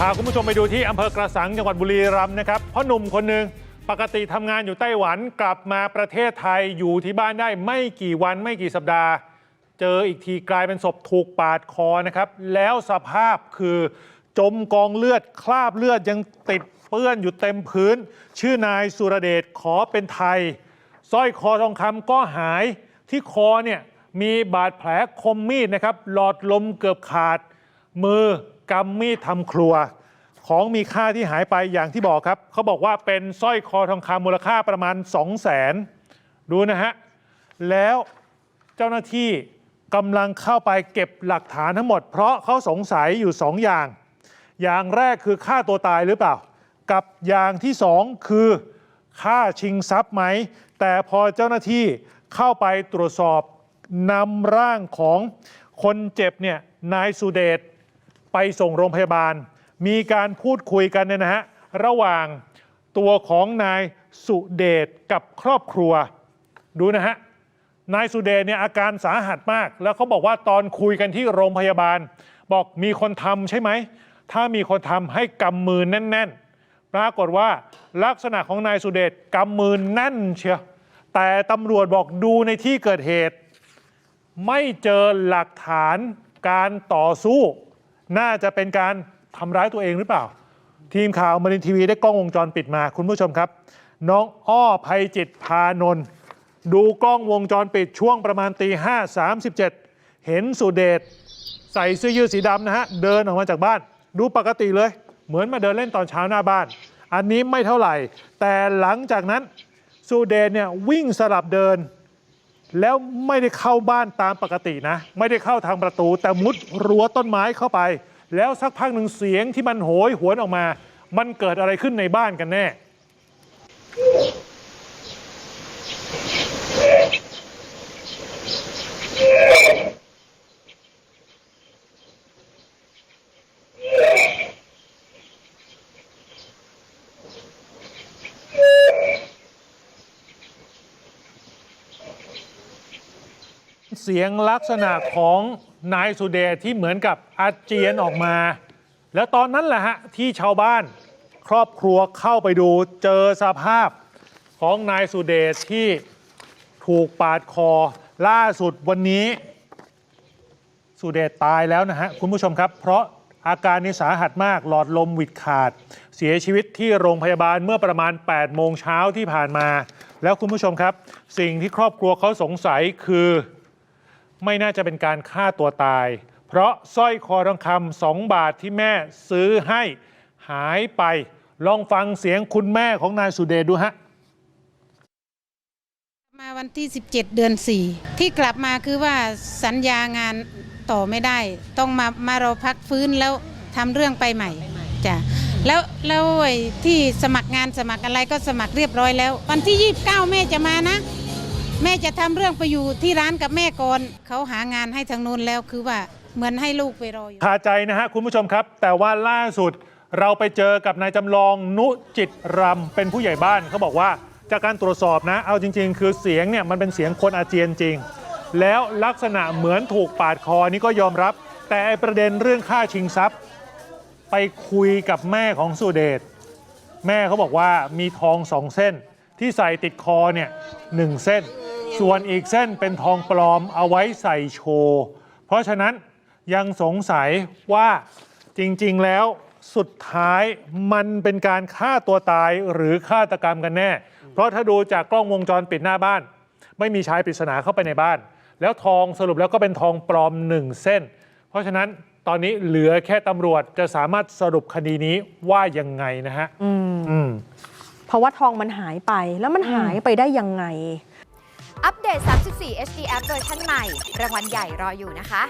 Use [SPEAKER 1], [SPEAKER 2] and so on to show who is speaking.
[SPEAKER 1] พาคุณผู้ชมไปดูที่อำเภอกระสังจังหวัดบุรีรัมย์นะครับพราะหนุ่มคนหนึ่งปกติทำงานอยู่ไต้หวันกลับมาประเทศไทยอยู่ที่บ้านได้ไม่กี่วันไม่กี่สัปดาห์ เจออีกทีกลายเป็นศพถูกปาดคอนะครับแล้วสภาพคือจมกองเลือดคราบเลือดยังติดเปื้อนอยู่เต็มพื้น ชื่อนายสุรเดชขอเป็นไทยสร้อยคอทองคำก็หายที่คอเนี่ยมีบาดแผลคมมีดนะครับหลอดลมเกือบขาดมือ กำมีดทำครัว ของมีค่าที่หายไปอย่างที่บอกครับ เขาบอกว่าเป็นสร้อยคอทองคำมูลค่าประมาณ 2 0 0แสนดูนะฮะ แล้วเจ้าหน้าที่กำลังเข้าไปเก็บหลักฐานทั้งหมด เพราะเขาสงสัยอยู่ 2 อย่าง อย่างแรกคือฆ่าตัวตายหรือเปล่า กับอย่างที่สองคือฆ่าชิงทรัพย์ไหม แต่พอเจ้าหน้าที่เข้าไปตรวจสอบนำร่างของคนเจ็บเนี่ยนายสุเดช ไปส่งโรงพยาบาล มีการพูดคุยกันเนี่ยนะฮะระหว่างตัวของนายสุเดชกับครอบครัว ดูนะฮะนายสุเดชเนี่ยอาการสาหัสมาก แล้วเขาบอกว่าตอนคุยกันที่โรงพยาบาล บอกมีคนทำใช่ไหม ถ้ามีคนทำให้กำมือแน่น ๆ ปรากฏว่าลักษณะของนายสุเดชกำมือแน่นเชียวแต่ตำรวจบอกดูในที่เกิดเหตุ ไม่เจอหลักฐานการต่อสู้ น่าจะเป็นการทำร้ายตัวเองหรือเปล่า ทีมข่าวมารินทีวีได้กล้องวงจรปิดมาคุณผู้ชมครับ น้องอ้อภัยจิตพานนท์ดูกล้องวงจรปิดช่วงประมาณตีห้าสามสิบเจ็ดเห็นสุเดชใส่เสื้อยืดสีดำนะฮะเดินออกมาจากบ้าน ดูปกติเลย เหมือนมาเดินเล่นตอนเช้าหน้าบ้าน อันนี้ไม่เท่าไหร่ แต่หลังจากนั้นสุเดชเนี่ยวิ่งสลับเดิน แล้วไม่ได้เข้าบ้านตามปกตินะ ไม่ได้เข้าทางประตู แต่มุดรั้วต้นไม้เข้าไป แล้วสักพักหนึ่งเสียงที่มันโหยหวนออกมา มันเกิดอะไรขึ้นในบ้านกันแน่ เสียงลักษณะของนายสุเดชที่เหมือนกับอาเจียนออกมา แล้วตอนนั้นแหละฮะที่ชาวบ้านครอบครัวเข้าไปดูเจอสภาพของนายสุเดชที่ถูกปาดคอล่าสุดวันนี้ สุเดชตายแล้วนะฮะคุณผู้ชมครับ เพราะอาการนี้สาหัสมากหลอดลมวิดขาด เสียชีวิตที่โรงพยาบาลเมื่อประมาณ 8 โมงเช้าที่ผ่านมา แล้วคุณผู้ชมครับ สิ่งที่ครอบครัวเขาสงสัยคือ ไม่น่าจะเป็นการฆ่าตัวตาย เพราะสร้อยคอทองคำสองบาทที่แม่ซื้อให้หายไป ลองฟังเสียงคุณแม่ของนายสุเดชดูฮะ
[SPEAKER 2] มาวันที่ 17 เดือน 4 ที่กลับมาคือว่าสัญญางานต่อไม่ได้ ต้องมามารอพักฟื้นแล้วทำเรื่องไปใหม่จ้ะแล้วแล้วไอ้ที่สมัครงานสมัครอะไรก็สมัครเรียบร้อยแล้ว วันที่ 29 แม่จะมานะ แม่จะทำเรื่องไปอยู่ที่ร้านกับแม่ก่อนเขาหางานให้ทางนู้นแล้วคือว่าเหมือนให้ลูกไปรออยู่
[SPEAKER 1] คาใจนะฮะคุณผู้ชมครับ แต่ว่าล่าสุดเราไปเจอกับนายจำลองนุจิตรำเป็นผู้ใหญ่บ้านเขาบอกว่าจากการตรวจสอบนะ เอาจริง ๆ คือเสียงเนี่ยมันเป็นเสียงคนอาเจียนจริง แล้วลักษณะเหมือนถูกปาดคอนี่ก็ยอมรับ แต่ไอ้ประเด็นเรื่องค่าชิงทรัพย์ ไปคุยกับแม่ของสุเดชแม่เขาบอกว่ามีทองสองเส้นที่ใส่ติดคอเนี่ยหนึ่งเส้น ส่วนอีกเส้นเป็นทองปลอมเอาไว้ใส่โชว์ เพราะฉะนั้นยังสงสัยว่าจริงๆแล้วสุดท้ายมันเป็นการฆ่าตัวตายหรือฆาตกรรมกันแน่ เพราะถ้าดูจากกล้องวงจรปิดหน้าบ้าน ไม่มีชายปริศนาเข้าไปในบ้าน แล้วทองสรุปแล้วก็เป็นทองปลอมหนึ่งเส้น เพราะฉะนั้นตอนนี้เหลือแค่ตำรวจจะสามารถสรุปคดีนี้ว่ายังไงนะฮะอืม
[SPEAKER 3] เพราะว่าทองมันหายไปแล้วมันหายไปได้ยังไง
[SPEAKER 4] อัปเดต 34 HD App เวอร์ชันใหม่ รางวัลใหญ่รออยู่นะคะ